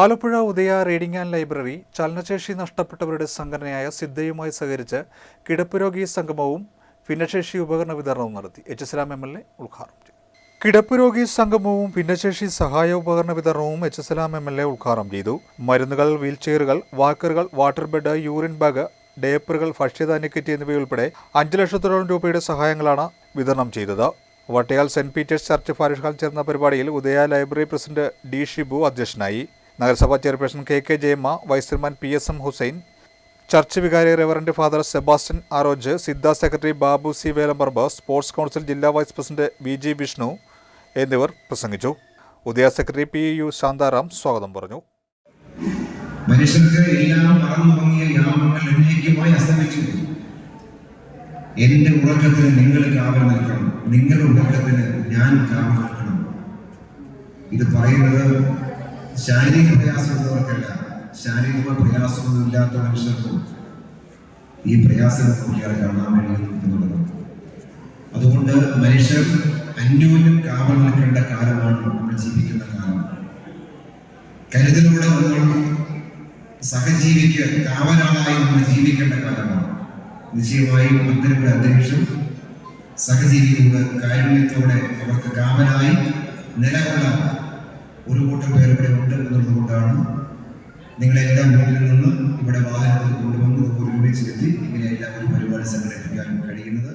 Alappuzha Udaya reading and library ചലനശേഷി നഷ്ടപ്പെട്ടവരുടെ സംഘടനയായ സിദ്ധയുമായി സഹകരിച്ച് കിടപ്പുരോഗി സംഗമവും ഭിന്നശേഷി ഉപകരണ വിതരണവും നടത്തി. H S M L A ഉദ്ഘാടനം ചെയ്തു. കിടപ്പുരോഗി സംഗമവും ഭിന്നശേഷി സഹായ ഉപകരണ വിതരണവും H S M M L A ഉദ്ഘാടനം ചെയ്തു. മരുന്നുകൾ വീൽചെയറുകൾ വാക്കറുകൾ വാട്ടർ ബെഡ് യൂറിൻ ബാഗ് ഡേപ്പറുകൾ ഭക്ഷ്യധാന്യ കിറ്റ് എന്നിവയുൾപ്പെടെ അഞ്ച് ലക്ഷത്തോളം രൂപയുടെ സഹായങ്ങളാണ് വിതരണം ചെയ്തത്. Vattayal saint Peter's church parish ഹാളിൽ ചേർന്ന പരിപാടിയിൽ Udaya library president D Shibu അധ്യക്ഷനായി. നഗരസഭാ chairperson K K Jayamma vice chairman P S M Hussain church വികാരി reverend father Sebastian ആരോജ് Siddha secretary Babu C Velamparambu sports council ജില്ലാ vice president V G Vishnu എന്നിവർ പ്രസംഗിച്ചു. Udaya secretary P U Shantharam സ്വാഗതം പറഞ്ഞു. മനുഷ്യർക്ക് എല്ലാം മറന്നുറങ്ങിയ ഗ്രാമങ്ങൾ എന്നേക്കുമായി അസ്തമിച്ചു. എന്റെ ഉറക്കത്തിന് നിങ്ങൾ കാവൽ നിൽക്കണം നിങ്ങളുടെ ഉറക്കത്തിന് ഞാൻ കാവൽ നിൽക്കണം ഇത് പറയുന്നത് ശാരീരിക പ്രയാസമുള്ളവർക്കല്ല ശാരീരിക പ്രയാസമൊന്നും ഇല്ലാത്ത മനുഷ്യർക്കും ഈ പ്രയാസം നോക്കിയാൽ കാണാൻ വേണ്ടി എന്നുള്ളത് അതുകൊണ്ട് മനുഷ്യർ അന്യോന്യം കാവൽ നിൽക്കേണ്ട കാലമാണ് നമ്മൾ ജീവിക്കുന്ന കാലം. കരുതലോടെ നമ്മൾ സഹജീവിക്ക് കാവലാളായി നമ്മൾ ജീവിക്കേണ്ട കാലമാണ്. നിശ്ചയമായും അത്തരമൊരു അന്തരീക്ഷം സഹജീവികളോട് കാരുണ്യത്തോടെ അവർക്ക് കാവലായി നിലകൊള്ളാൻ ഒരു കൂട്ടം പേർ ഇവിടെ ഉണ്ട് എന്നുള്ളതുകൊണ്ടാണ് നിങ്ങളെല്ലാം വീട്ടിൽ നിന്ന് ഇവിടെ വാഹനത്തിൽ കൊണ്ടുവന്ന് ഒരുമിച്ച് എത്തി ഇങ്ങനെ എല്ലാം ഒരു പരിപാടി സംഘടിപ്പിക്കാൻ കഴിയുന്നത്.